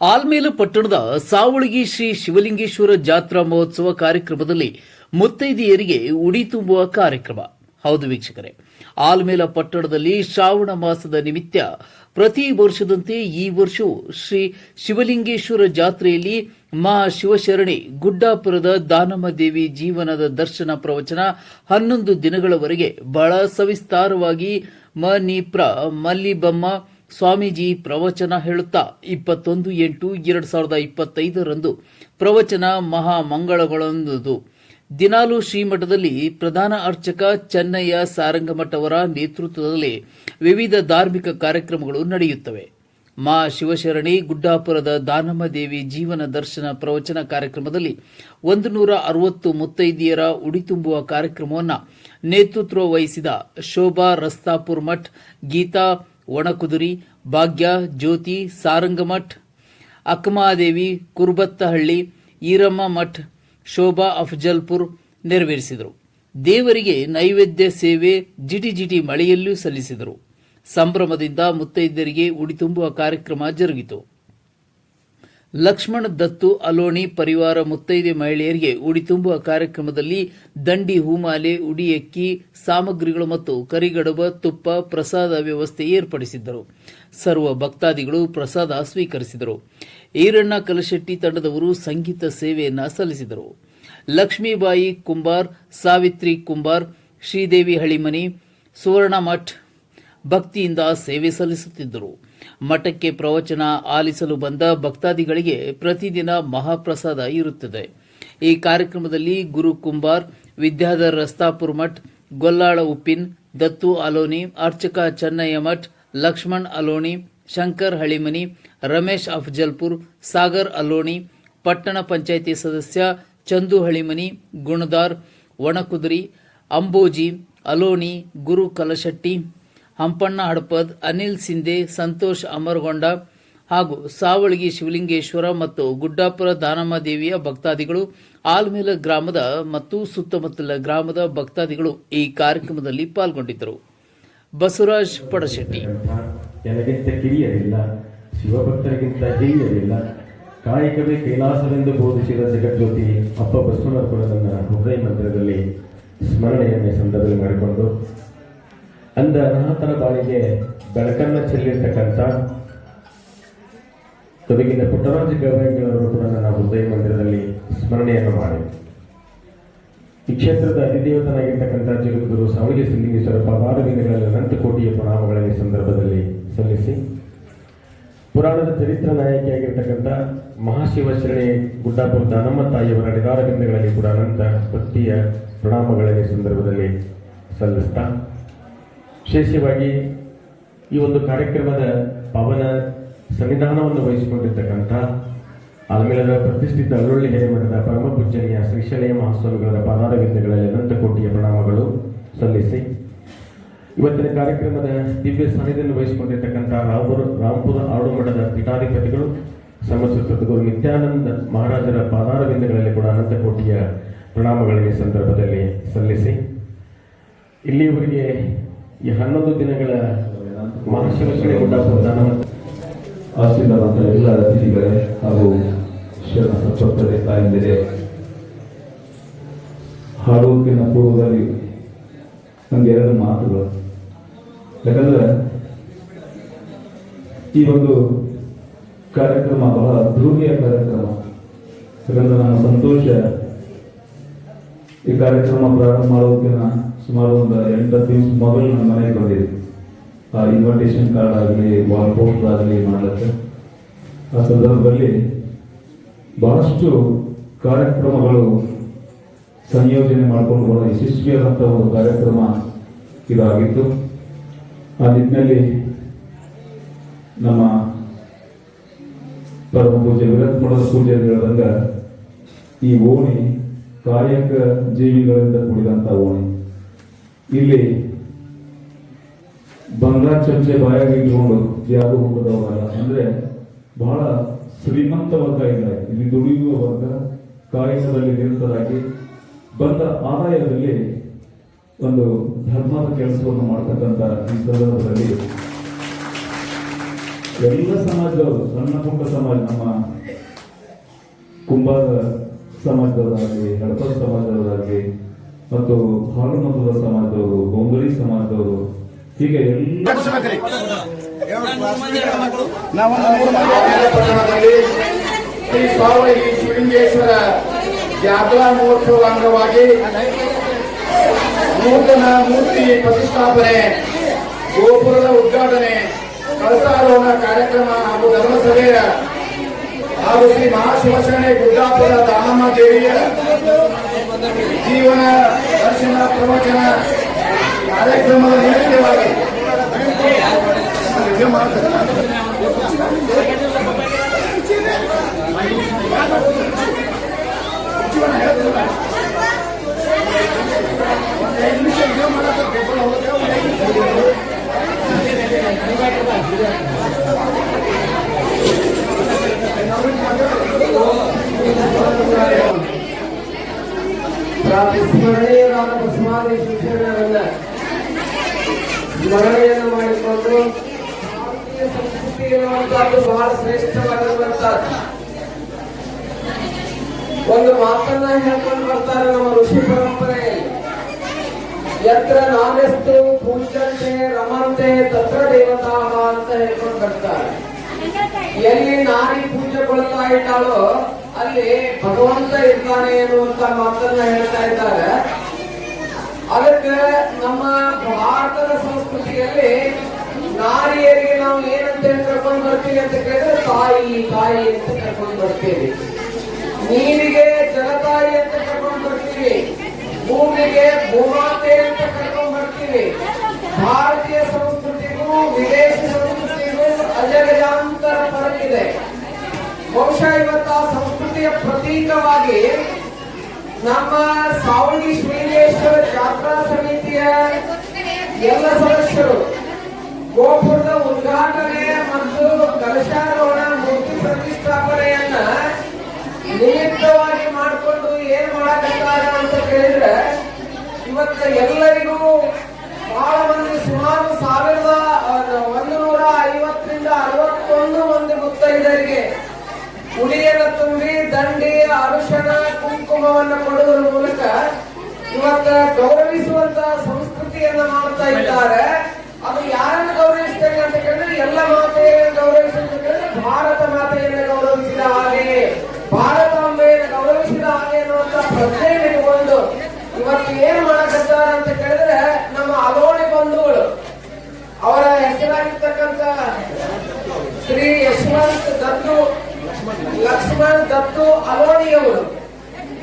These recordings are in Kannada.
ಆಲ್ಮೇಲ ಪಟ್ಟಣದ ಸಾವಳಗಿ ಶ್ರೀ ಶಿವಲಿಂಗೇಶ್ವರ ಜಾತ್ರಾ ಮಹೋತ್ಸವ ಕಾರ್ಯಕ್ರಮದಲ್ಲಿ ಮುತ್ತೈದೆಯರಿಗೆ ಉಡಿ ತುಂಬುವ ಕಾರ್ಯಕ್ರಮ. ಹೌದು ವೀಕ್ಷಕರೇ, ಆಲ್ಮೇಲ ಪಟ್ಟಣದಲ್ಲಿ ಶ್ರಾವಣ ಮಾಸದ ನಿಮಿತ್ತ ಪ್ರತಿ ವರ್ಷದಂತೆ ಈ ವರ್ಷವೂ ಶ್ರೀ ಶಿವಲಿಂಗೇಶ್ವರ ಜಾತ್ರೆಯಲ್ಲಿ ಮಾ ಶಿವಶರಣಿ ಗುಡ್ಡಾಪುರದ ದಾನಮ್ಮ ದೇವಿ ಜೀವನದ ದರ್ಶನ ಪ್ರವಚನ ಹನ್ನೊಂದು ದಿನಗಳವರೆಗೆ ಬಹಳ ಸವಿಸ್ತಾರವಾಗಿ ಮನಿಪ್ರ ಮಲ್ಲಿಬಮ್ಮ ಸ್ವಾಮೀಜಿ ಪ್ರವಚನ ಹೇಳುತ್ತಾ ಇಪ್ಪತ್ತೊಂದು ಎಂಟು ಎರಡು ಸಾವಿರದ ಇಪ್ಪತ್ತೈದರಂದು ಪ್ರವಚನ ಮಹಾ ದಿನಾಲು ಶ್ರೀಮಠದಲ್ಲಿ ಪ್ರಧಾನ ಅರ್ಚಕ ಚೆನ್ನಯ್ಯ ಸಾರಂಗಮಠವರ ನೇತೃತ್ವದಲ್ಲಿ ವಿವಿಧ ಧಾರ್ಮಿಕ ಕಾರ್ಯಕ್ರಮಗಳು ನಡೆಯುತ್ತವೆ. ಮಾ ಶಿವಶರಣಿ ಗುಡ್ಡಾಪುರದ ದಾನಮ್ಮ ದೇವಿ ಜೀವನ ದರ್ಶನ ಪ್ರವಚನ ಕಾರ್ಯಕ್ರಮದಲ್ಲಿ ಒಂದು ನೂರ ಅರವತ್ತು ಮುತ್ತೈದಿಯರ ಉಡಿ ತುಂಬುವ ಕಾರ್ಯಕ್ರಮವನ್ನು ನೇತೃತ್ವ ವಹಿಸಿದ ಶೋಭಾ ರಸ್ತಾಪುರ್ ಮಠ್ ಗೀತಾ ಒಣಕುದುರಿ, ಭಾಗ್ಯ, ಜ್ಯೋತಿ, ಸಾರಂಗಮಠ್ ಅಕ್ಕಮಾದೇವಿ ಕುರ್ಬತ್ತಹಳ್ಳಿ, ಈರಮ್ಮ ಮಠ್, ಶೋಭಾ ಅಫಜಲ್ಪುರ್ ನೆರವೇರಿಸಿದರು. ದೇವರಿಗೆ ನೈವೇದ್ಯ ಸೇವೆ ಜಿಟಿ ಜಿಟಿ ಮಳೆಯಲ್ಲೂ ಸಲ್ಲಿಸಿದರು. ಸಂಭ್ರಮದಿಂದ ಮುತ್ತೈದರಿಗೆ ಉಡಿ ತುಂಬುವ ಕಾರ್ಯಕ್ರಮ ಜರುಗಿತು. ಲಕ್ಷ್ಮಣ ದತ್ತು ಅಲೋಣಿ ಪರಿವಾರ ಮುತ್ತೈದೆ ಮಹಿಳೆಯರಿಗೆ ಉಡಿ ತುಂಬುವ ಕಾರ್ಯಕ್ರಮದಲ್ಲಿ ದಂಡಿ, ಹೂಮಾಲೆ ಉಡಿ ಅಕ್ಕಿ ಸಾಮಗ್ರಿಗಳು ಮತ್ತು ಕರಿಗಡಬ, ತುಪ್ಪ, ಪ್ರಸಾದ ವ್ಯವಸ್ಥೆ ಏರ್ಪಡಿಸಿದ್ದರು. ಸರ್ವ ಭಕ್ತಾದಿಗಳು ಪ್ರಸಾದ ಸ್ವೀಕರಿಸಿದರು. ಈರಣ್ಣ ಕಲಶೆಟ್ಟಿ ತಂಡದವರು ಸಂಗೀತ ಸೇವೆಯನ್ನು ಸಲ್ಲಿಸಿದರು. ಲಕ್ಷ್ಮೀಬಾಯಿ ಕುಂಬಾರ್, ಸಾವಿತ್ರಿ ಕುಂಬಾರ್, ಶ್ರೀದೇವಿ ಹಳಿಮನಿ, ಸುವರ್ಣ ಮಠ್ ಭಕ್ತಿಯಿಂದ ಸೇವೆ ಸಲ್ಲಿಸುತ್ತಿದ್ದರು. ಮಠಕ್ಕೆ ಪ್ರವಚನ ಆಲಿಸಲು ಬಂದ ಭಕ್ತಾದಿಗಳಿಗೆ ಪ್ರತಿದಿನ ಮಹಾಪ್ರಸಾದ ಇರುತ್ತದೆ. ಈ ಕಾರ್ಯಕ್ರಮದಲ್ಲಿ ಗುರು ಕುಂಬಾರ್, ವಿದ್ಯಾಧರ್ ರಸ್ತಾಪುರ್ ಮಠ್, ಗೊಲ್ಲಾಳ ಉಪ್ಪಿನ್, ದತ್ತು ಅಲೋನಿ, ಅರ್ಚಕ ಚೆನ್ನಯ್ಯ ಮಠ್, ಲಕ್ಷ್ಮಣ್ ಅಲೋಣಿ ಶಂಕರ್ ಹಳಿಮನಿ, ರಮೇಶ್ ಅಫ್ಜಲ್ಪುರ್, ಸಾಗರ್ ಅಲೋಣಿ ಪಟ್ಟಣ ಪಂಚಾಯಿತಿ ಸದಸ್ಯ ಚಂದು ಹಳಿಮನಿ, ಗುಣದಾರ್ ಒಣಕುದುರಿ ಅಂಬೋಜಿ ಅಲೋಣಿ ಗುರು ಕಲಶೆಟ್ಟಿ ಹಂಪಣ್ಣ ಹಡಪದ್, ಅನಿಲ್ ಸಿಂಧೆ, ಸಂತೋಷ್ ಅಮರಗೊಂಡ ಹಾಗೂ ಸಾವಳಗಿ ಶಿವಲಿಂಗೇಶ್ವರ ಮತ್ತು ಗುಡ್ಡಾಪುರ ದಾನಮ್ಮ ದೇವಿಯ ಭಕ್ತಾದಿಗಳು ಆಲ್ಮೇಲ ಗ್ರಾಮದ ಮತ್ತು ಸುತ್ತಮುತ್ತಲ ಗ್ರಾಮದ ಭಕ್ತಾದಿಗಳು ಈ ಕಾರ್ಯಕ್ರಮದಲ್ಲಿ ಪಾಲ್ಗೊಂಡಿದ್ದರು. ಬಸವರಾಜ್ ಪಡಶೆಟ್ಟಿ. ಕಿರಿಯರಿಲ್ಲ, ಶಿವಭಕ್ತರಿಗಿಂತ ಹಿರಿಯರಿಲ್ಲ. ಕಾಯಕವೇ ಕೈಲಾಸವೆಂದು ಬೋಧಿಸಿದ ಜಗಜ್ಯೋತಿ ಅಪ್ಪ ಬಸವನವರು ಹೃದಯ ಮಂದಿರದಲ್ಲಿ ಸ್ಮರಣೆಯನ್ನೇ ಸಂದರ್ಭದಲ್ಲಿ ಮಾಡಿಕೊಂಡು ಅಂದ ಅನಾಥನ ಬಾಳಿಗೆ ಬೆಳಕನ್ನು ಚೆಲ್ಲಿರ್ತಕ್ಕಂಥ ಕೊಡಗಿನ ಪುಟ್ಟರಾಜ ಗವಾಯಿಗಳವರು ಕೂಡ ನನ್ನ ಹೃದಯ ಮಂದಿರದಲ್ಲಿ ಸ್ಮರಣೆಯನ್ನು ಮಾಡಿ. ಈ ಕ್ಷೇತ್ರದ ಅಧಿದೇವತನಾಗಿರ್ತಕ್ಕಂಥ ಜಗದ್ಗುರು ಸಾವಿಗೆ ಸಿದ್ಲಿಂಗೇಶ್ವರ ಪದಾರವಿಂದಗಳಲ್ಲಿ ದಿನಗಳಲ್ಲಿ ಕೋಟಿಯ ಪ್ರಣಾಮಗಳಲ್ಲಿ ಸಂದರ್ಭದಲ್ಲಿ ಸಲ್ಲಿಸಿ, ಪುರಾಣದ ಚರಿತ್ರ ನಾಯಕಿಯಾಗಿರ್ತಕ್ಕಂಥ ಮಹಾಶಿವಶ್ರೇಣಿ ಗುಡ್ಡಾಪುರ ದಾನಮ್ಮ ತಾಯಿಯವರ ಅಡಿದಾರ ಬಿಂದುಗಳಲ್ಲಿ ಕೂಡ ಅನಂತ ಭಕ್ತಿಯ ಪ್ರಣಾಮಗಳಲ್ಲಿ ಸಂದರ್ಭದಲ್ಲಿ ಸಲ್ಲಿಸ್ತಾ ವಿಶೇಷವಾಗಿ ಈ ಒಂದು ಕಾರ್ಯಕ್ರಮದ ಪವನ ಸಂವಿಧಾನವನ್ನು ವಹಿಸಿಕೊಂಡಿರ್ತಕ್ಕಂಥ ಆಲ್ಮೇಲದ ಪ್ರತಿಷ್ಠಿತ ಅರುಳ್ಳಿ ಹಿರೇಮಠದ ಪರಮ ಪೂಜನೀಯ ಶ್ರೀಶೈಲಯ ಮಹಾಸ್ವಾಮಿಗಳ ಪಾದಾರವಿಂದಗಳಲ್ಲಿ ಅನಂತ ಕೋಟಿಯ ಪ್ರಣಾಮಗಳು ಸಲ್ಲಿಸಿ. ಇವತ್ತಿನ ಕಾರ್ಯಕ್ರಮದ ದಿವ್ಯ ಸಾನ್ನಿಧ್ಯವನ್ನು ವಹಿಸಿಕೊಂಡಿರ್ತಕ್ಕಂಥ ರಾಮಪುರ ರಾಮಪುರ ಆಡುಮಠದ ಪೀಠಾಧಿಪತಿಗಳು ಸಮಸ್ತ ಗುರು ನಿತ್ಯಾನಂದ ಮಹಾರಾಜರ ಪಾದಾರವಿಂದಗಳಲ್ಲಿ ಕೂಡ ಅನಂತ ಕೋಟಿಯ ಪ್ರಣಾಮಗಳಿಗೆ ಸಂದರ್ಭದಲ್ಲಿ ಸಲ್ಲಿಸಿ. ಇಲ್ಲಿಯವರೆಗೆ ಈ ಹನ್ನೊಂದು ದಿನಗಳ ಆಶೀರ್ವಾದ ಎಲ್ಲ ಅತಿಥಿಗಳೇ ಹಾಗೂ ಶರಣ ತಾಯಂದಿರೆ ಹಾಡುವುದಕ್ಕಿಂತ ಪೂರ್ವದಲ್ಲಿ ನನಗೆ ಎರಡು ಮಾತುಗಳು. ಯಾಕಂದ್ರೆ ಈ ಒಂದು ಕಾರ್ಯಕ್ರಮ ಬಹಳ ಅದ್ಭುತಿಯ ಕಾರ್ಯಕ್ರಮ. ಯಾಕಂದ್ರೆ ನಮ್ಮ ಸಂತೋಷ ಈ ಕಾರ್ಯಕ್ರಮ ಪ್ರಾರಂಭ ಮಾಡೋದಕ್ಕಿಂತ ಸುಮಾರು ಒಂದು ಎಂಟು ದಿವಸ ಮೊದಲು ನಮ್ಮ ಮನೆಗೆ ಆ ಇನ್ವಿಟೇಷನ್ ಕಾರ್ಡ್ ಆಗಲಿ ವಾಲ್ ಪೋಸ್ಟ್ ಆಗಲಿ ಮಾಡುತ್ತೆ ಆ ಸಂದರ್ಭದಲ್ಲಿ ಬಹಳಷ್ಟು ಕಾರ್ಯಕ್ರಮಗಳು ಸಂಯೋಜನೆ ಮಾಡಿಕೊಂಡು ಯಶಸ್ವಿಯಾದಂಥ ಒಂದು ಕಾರ್ಯಕ್ರಮ ಇದಾಗಿತ್ತು. ಆ ನಿಟ್ಟಿನಲ್ಲಿ ನಮ್ಮ ಪರಮ ಪೂಜೆ ವಿರತ್ ಮಠದ ಪೂಜೆ ಹೇಳಿದಂಗ ಈ ಓಣಿ ಕಾಯಕ ಜೀವಿಗಳಿಂದ ಕೂಡಿದಂಥ ಓಣಿ. ಇಲ್ಲಿ ಬಂಗಾರ ಚಮಚೆ ಬಾಯಾಗಿ ಇಟ್ಕೊಂಡು ಯಾರು ಹೋಗದವರಲ್ಲ ಅಂದ್ರೆ ಬಹಳ ಶ್ರೀಮಂತ ವರ್ಗ ಇಲ್ಲ ಇಲ್ಲಿ ದುಡಿಯುವ ವರ್ಗ ಕಾಯಕದಲ್ಲಿ ನಿರತರಾಗಿ ಬಂದ ಆದಾಯದಲ್ಲಿ ಒಂದು ಧರ್ಮದ ಕೆಲಸವನ್ನು ಮಾಡ್ತಕ್ಕಂಥ ಈ ಸಂದರ್ಭದಲ್ಲಿ ಎಲ್ಲ ಸಮಾಜದವರು, ಸಣ್ಣ ಪುಟ್ಟ ಸಮಾಜ, ನಮ್ಮ ಕುಂಬಾರ ಸಮಾಜದವರಾಗಲಿ ಹಡಪ ಸಮಾಜದವರಾಗಲಿ ಮತ್ತು ಹಾಲುಮತದ ಸಮಾಜದವರು ಗೊಂಗಲಿ ಸಮಾಜದವರು ಹೀಗೆ ಎಲ್ಲ ಶ್ರೀ ಶಿವಲಿಂಗೇಶ್ವರ ಜಾತ್ರಾ ಮಹೋತ್ಸವ ಅಂಗವಾಗಿ ನೂತನ ಮೂರ್ತಿ ಪ್ರತಿಷ್ಠಾಪನೆ ಗೋಪುರದ ಉದ್ಘಾಟನೆ ಕಳಸಾರೋಹಣ ಕಾರ್ಯಕ್ರಮ ಹಾಗೂ ಧರ್ಮಸಭೆಯ ಹಾಗೂ ಶ್ರೀ ಮಹಾಶಿವಶರಣೆ ಗುಡ್ಡಾಪುರ ದಾನಮ್ಮ ದೇವಿಯ ಜೀವನ ದರ್ಶನ ಪ್ರವಚನ ಕಾರ್ಯಕ್ರಮದ ನಿಮಿತ್ತವಾಗಿ ನಿಮಿಷ ಸ್ಮರಣೀಯರಾದ ಸುಮಾರು ಶಿಕ್ಷಣವನ್ನ ಸ್ಮರಣೆಯನ್ನು ಮಾಡಿಕೊಂಡು ಸಂಸ್ಕೃತಿ ಎನ್ನುವಂತಹದ್ದು ಬಹಳ ಶ್ರೇಷ್ಠವಾಗಿರುವಂತಹದ್ದು ಒಂದು ಮಾತನ್ನ ಹೇಳ್ಕೊಂಡು ಬರ್ತಾರೆ ನಮ್ಮ ಋಷಿ ಪರಂಪರೆಯಲ್ಲಿ ಯತ್ರ ನಾನೆಸ್ತು ಪೂಜಂತೆ ರಮಂತೆ ತತ್ರ ದೇವತಾ ಅಂತ ಹೇಳ್ಕೊಂಡು ಬರ್ತಾರೆ. ಎಲ್ಲಿ ನಾರಿ ಪೂಜೆ ಕೊಡ್ತಾ ಇದ್ದಾಳೋ ಅಲ್ಲಿ ಭಗವಂತ ಇರ್ತಾನೆ ಅನ್ನುವಂತ ಮಾತನ್ನ ಹೇಳ್ತಾ ಇದ್ದಾರೆ. ಅದಕ್ಕೆ ನಮ್ಮ ಭಾರತದ ಸಂಸ್ಕೃತಿಯಲ್ಲಿ ನಾರಿಯರಿಗೆ ನಾವು ಏನಂತ ಕರ್ಕೊಂಡು ಬರ್ತೀವಿ ಅಂತ ಕೇಳಿದ್ರೆ, ತಾಯಿ ತಾಯಿ ಅಂತ ಕರ್ಕೊಂಡು ಬರ್ತೀವಿ. ನೀರಿಗೆ ಜಲತಾಯಿ ಅಂತ ಕರ್ಕೊಂಡು ಬರ್ತೀವಿ. ಭೂಮಿಗೆ ಭೂಮಾತೆ ಅಂತ ಕರ್ಕೊಂಡು ಬರ್ತೀವಿ. ಬಹುಶಃ ಇವತ್ತು ಸಂಸ್ಕೃತಿಯ ಪ್ರತೀಕವಾಗಿ ನಮ್ಮ ಸಾವಳಿ ಶ್ರೀಲೇಶ್ವರ ಜಾತ್ರಾ ಸಮಿತಿಯ ಎಲ್ಲ ಸದಸ್ಯರು ಗೋಪುರದ ಉದ್ಘಾಟನೆ ಮತ್ತು ಕಲಶಾರೋಹಣ ಮೂರ್ತಿ ಪ್ರತಿಷ್ಠಾಪನೆಯನ್ನ ನಿಮಿತ್ತವಾಗಿ ಮಾಡಿಕೊಂಡು ಏನ್ ಮಾಡಬೇಕಾದ ಅಂತ ಕೇಳಿದ್ರೆ ಇವತ್ತ ಎಲ್ಲರಿಗೂ ಬಹಳ ಮಂದಿ ಸುಮಾರು ಸಾವಿರದ ಅಹ್, ಒಂದು ನೂರ ಐವತ್ತರಿಂದ ಅರವತ್ತೊಂದು ಮಂದಿ ಮುತ್ತೈದರಿಗೆ ಉಡಿಯನ್ನು ತುಂಬಿ ದಂಡಿ ಅರುಷಣ ಕುಂಕುಮವನ್ನು ಕೊಡುವುದರ ಮೂಲಕ ಇವತ್ತ ಗೌರವಿಸುವಂತ ಸಂಸ್ಕೃತಿಯನ್ನ ಮಾಡ್ತಾ ಇದ್ದಾರೆ. ಅದು ಯಾರನ್ನು ಗೌರವಿಸ್ತೇನೆ ಅಂತ ಕೇಳಿದ್ರೆ ಎಲ್ಲ ಮಾತೆಯನ್ನು ಗೌರವಿಸಿದ ಅಂತ ಕೇಳಿದ್ರೆ ಭಾರತ ಮಾತೆಯನ್ನು ಗೌರವಿಸಿದ ಹಾಗೆ ಭಾರತಾಂಬೆಯನ್ನು ಗೌರವಿಸಿದ ಹಾಗೆ ಅನ್ನುವಂತ ಪ್ರಜ್ಞೆ ಇಟ್ಕೊಂಡು ಇವತ್ತು ಏನ್ ಮಾಡಕತ್ತಾರ ಅಂತ ಕೇಳಿದ್ರೆ ನಮ್ಮ ಅಲೋಣಿ ಬಂಧುಗಳು, ಅವರ ಹೆಸರಾಗಿರ್ತಕ್ಕಂಥ ಶ್ರೀ ಯಶವಂತ್ ದತ್ತು ಲಕ್ಷ್ಮಣ್ ದತ್ತು ಅಲೋಣಿಯವರು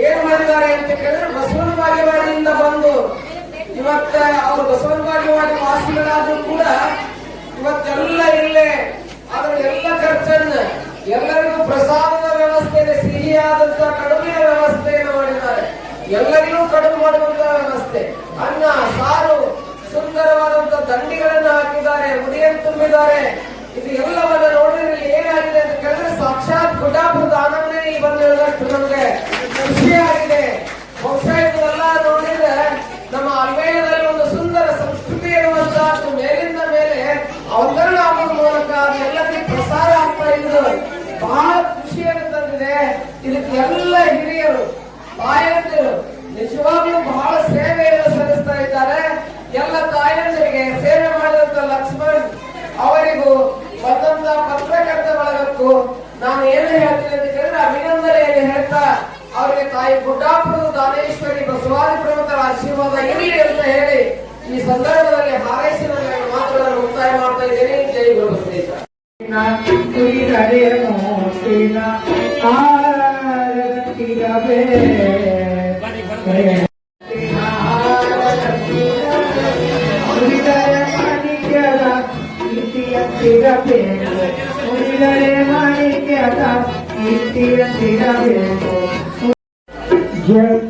ಏನ್ ಮಾಡಿದ್ದಾರೆ ಅಂತ ಕೇಳಿದ್ರೆ ಬಸವನ ಬಾಗೇವಾಡಿಯಿಂದ ಬಂದು ಇವತ್ತ ಅವರು ಬಸವನ ಬಾಗೇವಾಡಿ ವಾಸಿಗಳಾದ್ರೂ ಕೂಡ ಇವತ್ತೆಲ್ಲ ಇಲ್ಲೇ ಅದರ ಎಲ್ಲ ಖರ್ಚನ್ನ ಎಲ್ಲರಿಗೂ ಪ್ರಸಾದದ ವ್ಯವಸ್ಥೆಯಲ್ಲಿ ಸಿಹಿಯಾದಂತ ಕಡಿಮೆಯ ವ್ಯವಸ್ಥೆಯನ್ನು ಮಾಡಿದ್ದಾರೆ. ಎಲ್ಲರಿಗೂ ಕಡಿಮೆ ಮಾಡುವಂತ ವ್ಯವಸ್ಥೆ. ಅನ್ನ, ಸಾರು, ಸುಂದರವಾದಂತ ದಂಡಿಗಳನ್ನು ಹಾಕಿದ್ದಾರೆ ಉದಯ ತುಂಬಿದ್ದಾರೆ. ಇದು ಎಲ್ಲವನ್ನ ನೋಡಿದ್ರೆ ಇಲ್ಲಿ ಏನಾಗಿದೆ ಅಂತ ಕೇಳಿದ್ರೆ ಗುಡ್ಡಾಪುರದ ಆನಂದನೇ ಇಲ್ಲಿ ಬಂದು ಹೇಳಿದಷ್ಟು ನಮಗೆ ಖುಷಿಯಾಗಿದೆ ಬಹುಶಃ ಇದೆಲ್ಲ ನೋಡಿದ್ರೆ ನಮ್ಮ ಅಲ್ಮೇಲದಲ್ಲಿ ಒಂದು ಸುಂದರ ಸಂಸ್ಕೃತಿ ಇರುವಂತಹದ್ದು ಮೇಲಿಂದ ಮೇಲೆ ಅವತರಣ ಆಗೋದ್ರ ಮೂಲಕ ಅದೆಲ್ಲಕ್ಕೆ ಪ್ರಸಾರ ಆಗ್ತಾ ಇದ್ದು ಬಹಳ ಖುಷಿಯನ್ನು ತಂದಿದೆ. ಇದಕ್ಕೆ ಎಲ್ಲ ಹಿರಿಯರು, ತಾಯಂದಿರು ನಿಜವಾಗ್ಲೂ ಬಹಳ ಸೇವೆಯನ್ನು ಸಲ್ಲಿಸ್ತಾ ಇದ್ದಾರೆ. ಎಲ್ಲ ತಾಯಂದಿರಿಗೆ ಸೇವೆ ಮಾಡಿದಂತ ಲಕ್ಷ್ಮಣ್ ಅವರಿಗೂ ಬಂದಂತ ಪತ್ರಕರ್ತ ಬಳಗಕ್ಕೂ ನಾನು ಏನು ಹೇಳ್ತೀನಿ ಅಂತ ಕೇಳಿದ್ರೆ ಅಭಿನಂದನೆಯಲ್ಲಿ ಹೇಳ್ತಾ ಅವರಿಗೆ ತಾಯಿ ಗುಡ್ಡಾಪುರದ ದಾನೇಶ್ವರಿ ಬಸವಾದಿ ಪ್ರಮುಖರ ಆಶೀರ್ವಾದ ಇರಲಿ ಅಂತ ಹೇಳಿ ಈ ಸಂದರ್ಭದಲ್ಲಿ ಹಾರೈಸಿ Yes,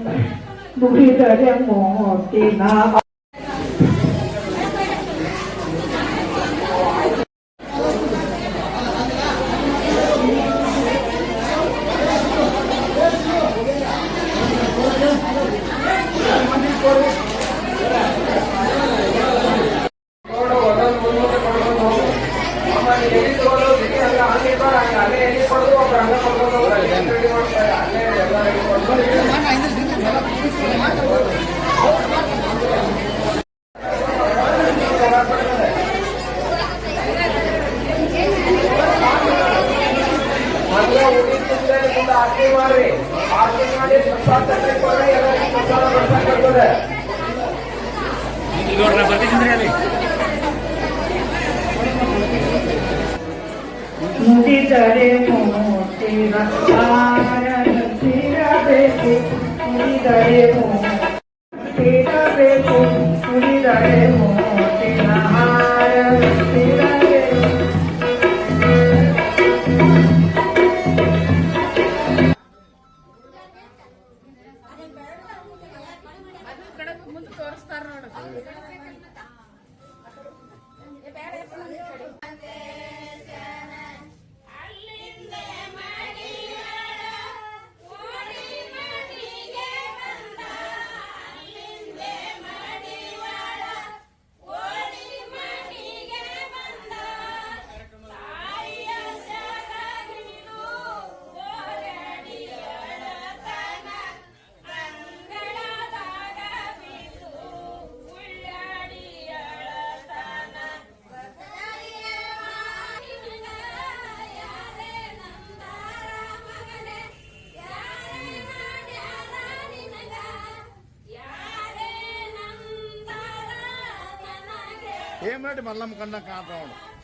ಆರತಿ ಮಾಡ್ರಿ ಆರತಿ ಮಾಡಿ ಪ್ರಸಾದ ತಟ್ಟೆ ಕೊಡ್ರಿ ಎಲ್ಲರಿಗೂ ಪ್ರಸಾದ ಬಡ್ಸಕ್ಕಾಗ್ತದೆ ನುಡಿದರೆ ಮೂರ್ತಿ ರಕ್ಷಾರಬೇಕು ನುಡಿದರೆ ಮೂರ್ತಿರಬೇಕು ಯಾರೇ ನಂದಾರ ನನಗೆ ಏನ್